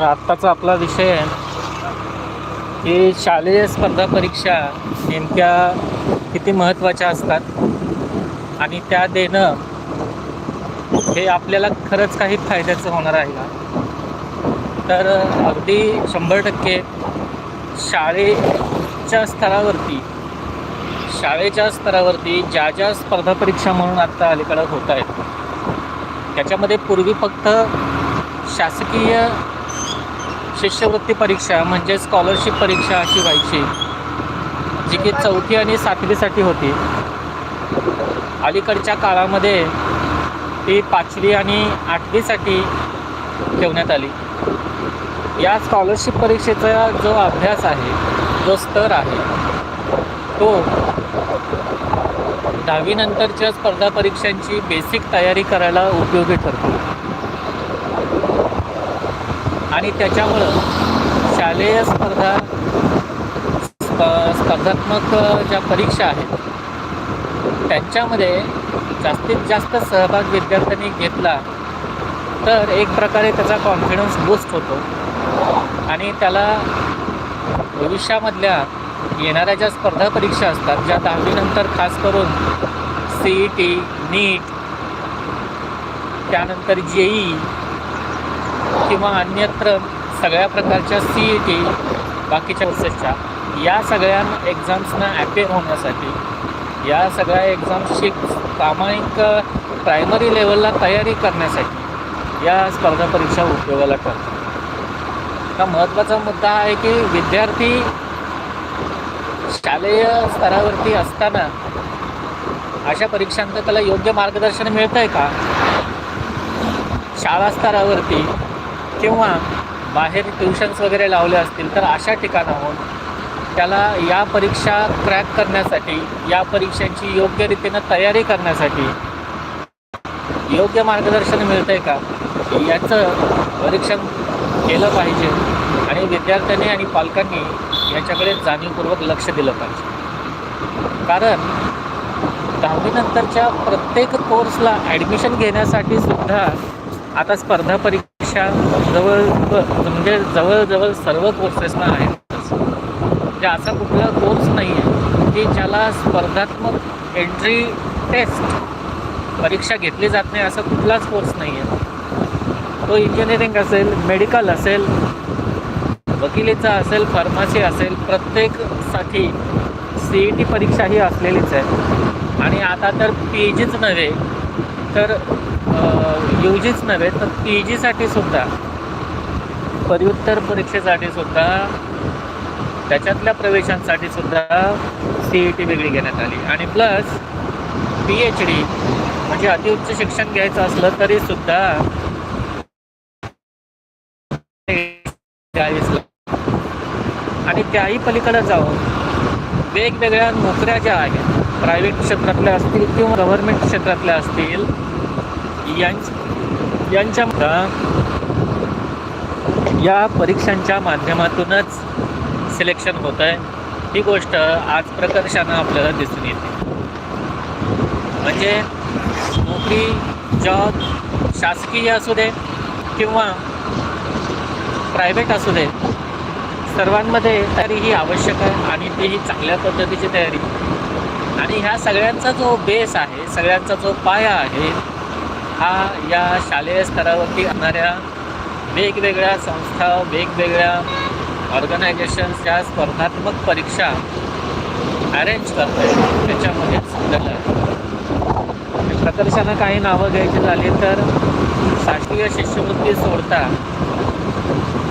तर आत्ताचा आपला विषय आहे की शालेय स्पर्धा परीक्षा नेमक्या किती महत्त्वाच्या असतात? आणि त्या देणं हे आपल्याला खरंच काही फायद्याचं होणार आहे का? तर अगदी शंभर टक्के शाळेच्या स्तरावरती शाळेच्या स्तरावरती ज्या ज्या स्पर्धा परीक्षा म्हणून आत्ता अलीकडं होत आहेत त्याच्यामध्ये पूर्वी फक्त शासकीय शिष्यवृत्ती परीक्षा म्हणजे स्कॉलरशिप परीक्षा अशी व्हायची जी की चौथी आणि सातवीसाठी होती. अलीकडच्या काळामध्ये ती पाचवी आणि आठवीसाठी ठेवण्यात आली. या स्कॉलरशिप परीक्षेचा जो अभ्यास आहे जो स्तर आहे तो दहावीनंतरच्या स्पर्धा परीक्षांची बेसिक तयारी करायला उपयोगी ठरतो. आणि त्याच्यामुळं शालेय स्पर्धा स्प स्पर्धात्मक ज्या परीक्षा आहेत त्यांच्यामध्ये जास्तीत जास्त सहभाग विद्यार्थ्यांनी घेतला तर एक प्रकारे त्याचा कॉन्फिडन्स बूस्ट होतो. आणि त्याला भविष्यामधल्या येणाऱ्या ज्या स्पर्धा परीक्षा असतात ज्या दहावीनंतर खास करून सी ई टी नीट त्यानंतर जे ई किंवा अन्यत्र सगळ्या प्रकारच्या सी ई टी बाकीच्या कोर्सेसच्या या सगळ्या एक्झाम्सना ॲपेअर होण्यासाठी या सगळ्या एक्झाम्सची प्रामाणिक प्रायमरी लेवलला तयारी करण्यासाठी या स्पर्धा परीक्षा उपयोगाला ठरतात. आता महत्त्वाचा मुद्दा आहे की विद्यार्थी शालेय स्तरावरती असताना अशा परीक्षांचं त्याला योग्य मार्गदर्शन मिळतं आहे का? शाळा स्तरावरती किंवा बाहेर ट्युशन्स वगैरे लावले असतील तर अशा ठिकाणाहून त्याला या परीक्षा क्रॅक करण्यासाठी या परीक्षांची योग्य रीतीनं तयारी करण्यासाठी योग्य मार्गदर्शन मिळतं आहे का? याचं परीक्षण केलं पाहिजे आणि विद्यार्थ्यांनी आणि पालकांनी याच्याकडे जाणीवपूर्वक लक्ष दिलं पाहिजे. कारण दहावीनंतरच्या प्रत्येक कोर्सला ॲडमिशन घेण्यासाठी सुद्धा आता स्पर्धा परीक्षा जवळ म्हणजे जवळजवळ सर्व कोर्सेसना आहेत. म्हणजे असा कुठला कोर्स नाही आहे की ज्याला स्पर्धात्मक एंट्री टेस्ट परीक्षा घेतली जात नाही असा कुठलाच कोर्स नाही आहे. तो इंजिनिअरिंग असेल मेडिकल असेल वकिलीचा असेल फार्मसी असेल प्रत्येकसाठी सी ई टी परीक्षा ही असलेलीच आहे. आणि आता तर पी जीच नव्हे तर यू जीच नव्हे तर पी जीसाठी सुद्धा पदव्युत्तर परीक्षेसाठी सुद्धा त्याच्यातल्या प्रवेशांसाठी सुद्धा सी ई टी वेगळी घेण्यात आली. आणि प्लस पी एच डी म्हणजे अतिउच्च शिक्षण घ्यायचं असलं तरी सुद्धा आणि त्याही पलीकडे जाऊन वेगवेगळ्या नोकऱ्या ज्या आहेत प्रायव्हेट क्षेत्रातल्या असतील किंवा गव्हर्नमेंट क्षेत्रातल्या असतील यांच्या या परीक्षांच्या माध्यमातूनच सिलेक्शन होत आहे ही गोष्ट आज प्रकर्षानं आपल्याला दिसून येते. म्हणजे नोकरी जॉब शासकीय असू दे किंवा प्रायव्हेट असू दे सर्वांमध्ये तयारी ही आवश्यक आहे आणि तीही चांगल्या पद्धतीची तयारी. आणि ह्या सगळ्यांचा जो बेस आहे सगळ्यांचा जो पाया आहे हा या शालेय स्तरावरती असणाऱ्या वेगवेगळ्या संस्था वेगवेगळ्या ऑर्गनायझेशन्सच्या स्पर्धात्मक परीक्षा अरेंज करत आहेत त्याच्यामध्येच आहे प्रकर्षानं काही नावं घ्यायची झाली तर शासकीय शिष्यवृत्ती सोडता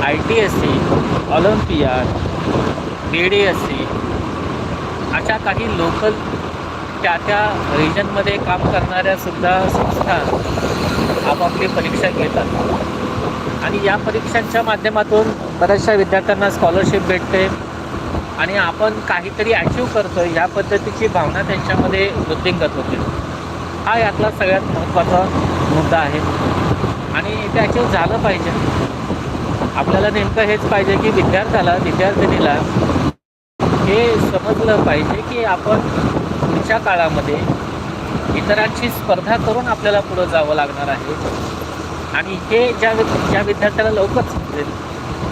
I T S C olympiad B D S C अशा काही लोकल त्या त्या रिजनमध्ये काम करणाऱ्या सुद्धा संस्था आपापली परीक्षा घेतात. आणि या परीक्षांच्या माध्यमातून बऱ्याचशा विद्यार्थ्यांना स्कॉलरशिप भेटते. आणि आपण काहीतरी अचीव करतो या पद्धतीची भावना त्यांच्यामध्ये वृद्धिंगत होते. हा यातला सगळ्यात महत्त्वाचा मुद्दा आहे. आणि ते अचीव झालं पाहिजे. आपल्याला नेमकं हेच पाहिजे की विद्यार्थ्याला विद्यार्थिनीला हे समजलं पाहिजे की आपण पुढच्या काळामध्ये इतरांची स्पर्धा करून आपल्याला पुढं जावं लागणार आहे. आणि हे ज्या ज्या विद्यार्थ्याला लवकर समजेल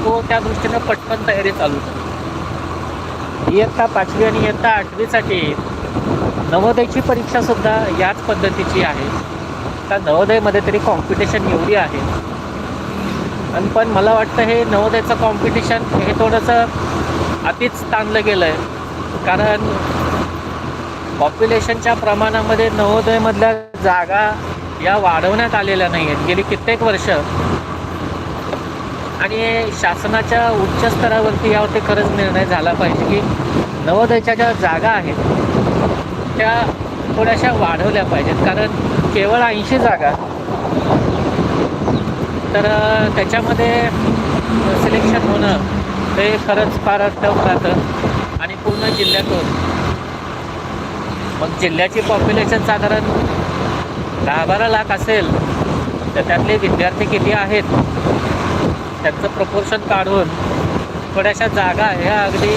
तो त्या दृष्टीनं पटकन तयारी चालू करतो इयत्ता पाचवी आणि इयत्ता आठवीसाठी नवोदयची परीक्षासुद्धा याच पद्धतीची आहे. त्या नवोदयमध्ये तरी कॉम्पिटिशन एवढी आहे. आणि पण मला वाटतं हे नवोदयचं कॉम्पिटिशन हे थोडंसं अतिच ताणलं गेलं आहे कारण पॉप्युलेशनच्या प्रमाणामध्ये नवोदयमधल्या जागा या वाढवण्यात आलेल्या नाही आहेत गेली कित्येक वर्ष. आणि शासनाच्या उच्च स्तरावरती यावरती खरंच निर्णय झाला पाहिजे की नवोदयच्या ज्या जागा आहेत त्या थोड्याशा वाढवल्या पाहिजेत. कारण केवळ ऐंशी जागा तर त्याच्यामध्ये सिलेक्शन होणं हे खरंच फार टफ राहतं. आणि पूर्ण जिल्ह्यातून मग जिल्ह्याची पॉप्युलेशन साधारण दहा बारा लाख असेल तर त्यातले विद्यार्थी किती आहेत? त्यांचं प्रपोर्शन काढून थोड्याशा जागा ह्या अगदी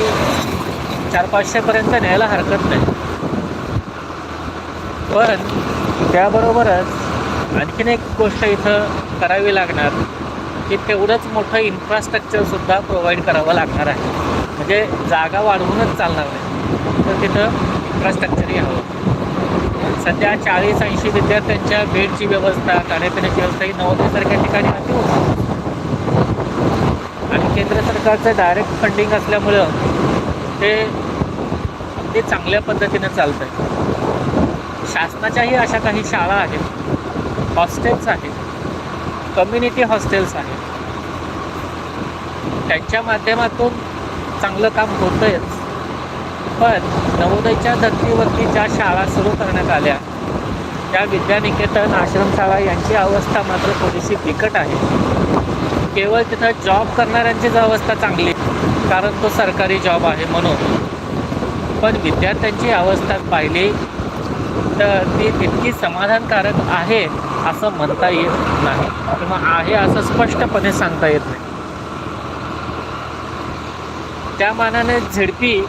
चार पाचशेपर्यंत न्यायला हरकत नाही. पण त्याबरोबरच आणखीन एक गोष्ट इथं करावी लागणार की तेवढंच मोठं इन्फ्रास्ट्रक्चरसुद्धा प्रोव्हाइड करावं लागणार आहे. म्हणजे जागा वाढवूनच चालणार नाही. तर तिथं इन्फ्रास्ट्रक्चरही हवं. सध्या चाळीस ऐंशी विद्यार्थ्यांच्या बेडची व्यवस्था खाण्यापिण्याची व्यवस्था ही नवोदयसारख्या ठिकाणी अति होती. आणि केंद्र सरकारचं डायरेक्ट फंडिंग असल्यामुळं ते अगदी चांगल्या पद्धतीनं चालतं आहे शासनाच्याही अशा काही शाळा आहेत. हॉस्टेल्स आहेत. कम्युनिटी हॉस्टेल्स आहेत. त्यांच्या माध्यमातून चांगलं काम होतंयच. पण नवोदयच्या धर्तीवरती ज्या शाळा सुरू करण्यात आल्या. त्या विद्यानिकेतन आश्रमशाळा यांची अवस्था मात्र थोडीशी बिकट आहे. केवळ तिथं जॉब करणाऱ्यांचीच अवस्था चांगली कारण तो सरकारी जॉब आहे म्हणून. पण विद्यार्थ्यांची अवस्था पाहिली तर ती तितकी समाधानकारक आहे असं म्हणता येत नाही किंवा आहे असं स्पष्टपणे सांगता येत नाही. त्या मानाने झिडपी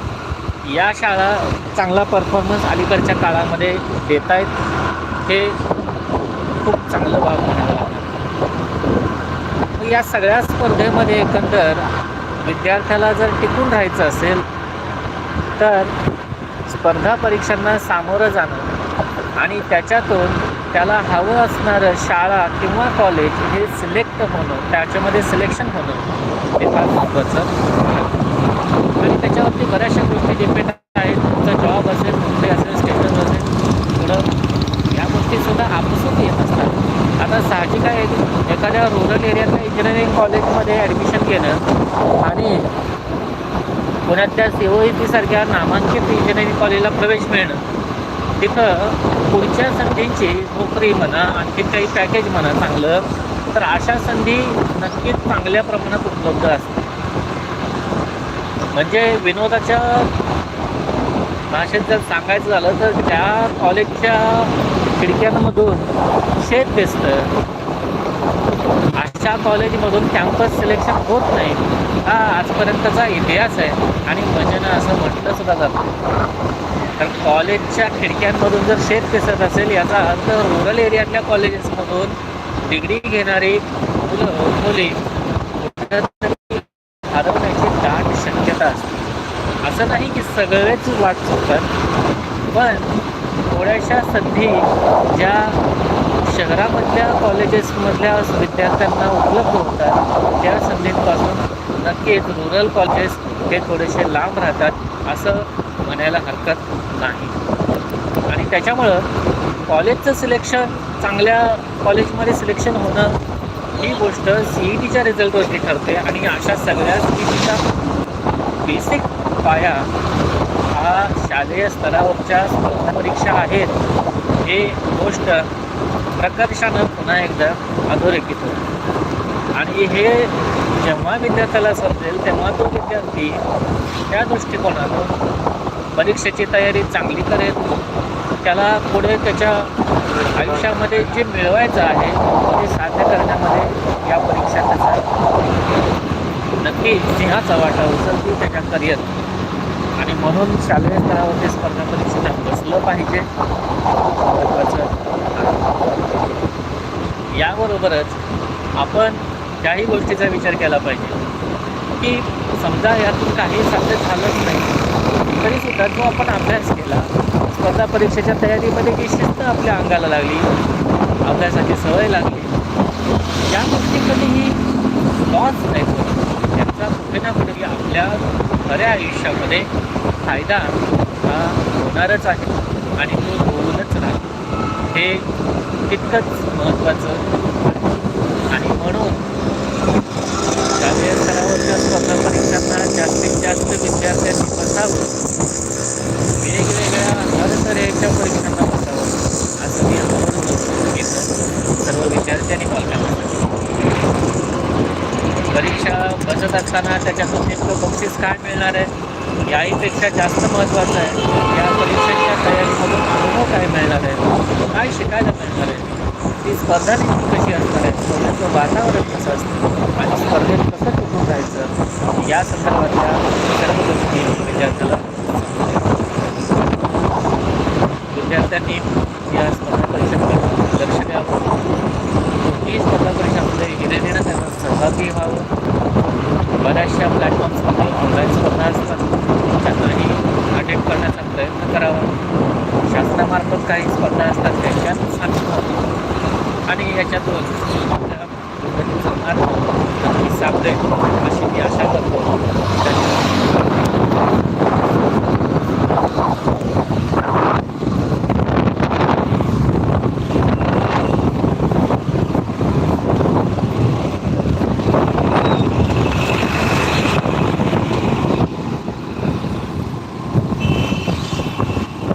या शाळा चांगला परफॉर्मन्स अलीकडच्या काळामध्ये देत आहेत हे खूप चांगलं बाब म्हणायला या सगळ्या स्पर्धेमध्ये एकंदर विद्यार्थ्याला जर टिकून राहायचं असेल तर स्पर्धा परीक्षांना सामोरं जाणं आणि त्याच्यातून त्याला हवं असणारं शाळा किंवा कॉलेज हे सिलेक्ट होणं त्याच्यामध्ये सिलेक्शन होणं हे फार महत्त्वाचं आणि त्याच्यावरती बऱ्याचशा गोष्टी डिपेंड आहेत तुमचा जॉब असेल नोकरी असेल स्टेटस असेल पुढं या गोष्टीसुद्धा आपसून येत असतात. आता साहजिक आहे की एखाद्या रुरल एरियातल्या इंजिनिअरिंग कॉलेजमध्ये ॲडमिशन घेणं आणि पुण्यातल्या सी ओ सारख्या नामांकित इंजिनिअरिंग कॉलेजला प्रवेश मिळणं तिथं पुढच्या संधींची नोकरी म्हणा आणखी काही पॅकेज म्हणा चांगलं तर अशा संधी नक्कीच चांगल्या प्रमाणात उपलब्ध असतात म्हणजे विनोदाच्या भाषेत जर सांगायचं झालं तर त्या कॉलेजच्या खिडक्यांमधून शेत दिसतं. अशा कॉलेजमधून कॅम्पस सिलेक्शन होत नाही. हा आजपर्यंतचा इतिहास आहे आणि भजनं असं म्हटलं सुद्धा जातं. तर कॉलेजच्या खिडक्यांमधून जर शेत दिसत असेल याचा अर्थ रुरल एरियातल्या कॉलेजेसमधून डिग्री घेणारी मुलं मुली हरवण्याची दाट शक्यता असते. असं नाही की सगळेच वाट चुकतात पण थोड्याशा संधी ज्या शहरामधल्या कॉलेजेसमधल्या विद्यार्थ्यांना उपलब्ध होतात त्या संधींपासून नक्कीच रुरल कॉलेजेस हे थोडेसे लांब राहतात असं म्हणायला हरकत नाही आणि त्याच्यामुळं कॉलेजचं सिलेक्शन चांगल्या कॉलेजमध्ये सिलेक्शन होणं ही गोष्ट सी ई टीच्या रिझल्टवरती ठरते. आणि अशा सगळ्या सी ई टीचा बेसिक पाया हा शालेय स्तरावरच्या स्पर्धा परीक्षा आहेत. हे गोष्ट प्रकर्षानं पुन्हा एकदा अधोरेखित होते. आणि हे जेव्हा विद्यार्थ्याला समजेल तेव्हा तो विद्यार्थी त्या दृष्टिकोनातून परीक्षेची तयारी चांगली करेल. त्याला पुढे त्याच्या आयुष्यामध्ये जे मिळवायचं आहे ते साध्य करण्यामध्ये या परीक्षा त्याचा नक्की सिंहाचा वाटा उचलतील त्याच्या करिअर आणि म्हणून शालेय स्तरावरती स्पर्धा परीक्षेला बसलं पाहिजे. महत्त्वाचं याबरोबरच आपण त्याही गोष्टीचा विचार केला पाहिजे. की समजा यातून काही साध्य झालंच नाही. तरीसुद्धा जो आपण अभ्यास केला स्पर्धा परीक्षेच्या तयारीमध्ये जी शिस्त आपल्या अंगाला लागली अभ्यासाची सवय लागली या गोष्टी कधीही लॉस नाही होत. त्यांचा कुठे ना कुठे आपल्या खऱ्या आयुष्यामध्ये फायदा हा होणारच आहे. आणि तो होऊनच राहील हे तितकंच महत्त्वाचं आहे. आणि म्हणून शालेय स्तरावरच्या स्पर्धा परीक्षांना जास्तीत जास्त विद्यार्थ्यांनी बसावं वेगवेगळ्या हर परीक्षांना बसावं असं मी आवाहन घेतो सर्व विद्यार्थ्यांनी पालकांना परीक्षा बसत असताना त्याच्यातून नेमकं बक्षीस काय मिळणार आहे? याहीपेक्षा जास्त महत्त्वाचं आहे या परीक्षेच्या तयारीमधून अनुभव काय मिळणार आहे? काय शिकायला मिळणार आहे? ती स्पर्धा नेमकी कशी असणार आहे? स्पर्धेचं वातावरण कसं असतं? आणि स्पर्धेत कसं टिकून राहायचं? या संदर्भातल्या सर्व गोष्टी विद्यार्थ्याला विद्यार्थ्यांनी या स्पर्धा परीक्षेमध्ये लक्ष द्यावं. ही स्पर्धा परीक्षामध्ये घेण्यादेणं त्यांना सहभागी व्हावं. बऱ्याचशा प्लॅटफॉर्म्समध्ये ऑनलाईन स्पर्धा असतात. त्यांनाही अटेंड करण्याचा प्रयत्न करावा. शासनामार्फत काही स्पर्धा असतात त्यांच्यानुसार आणि याच्यातून आपल्याला सापडेल अशी मी आशा करतो.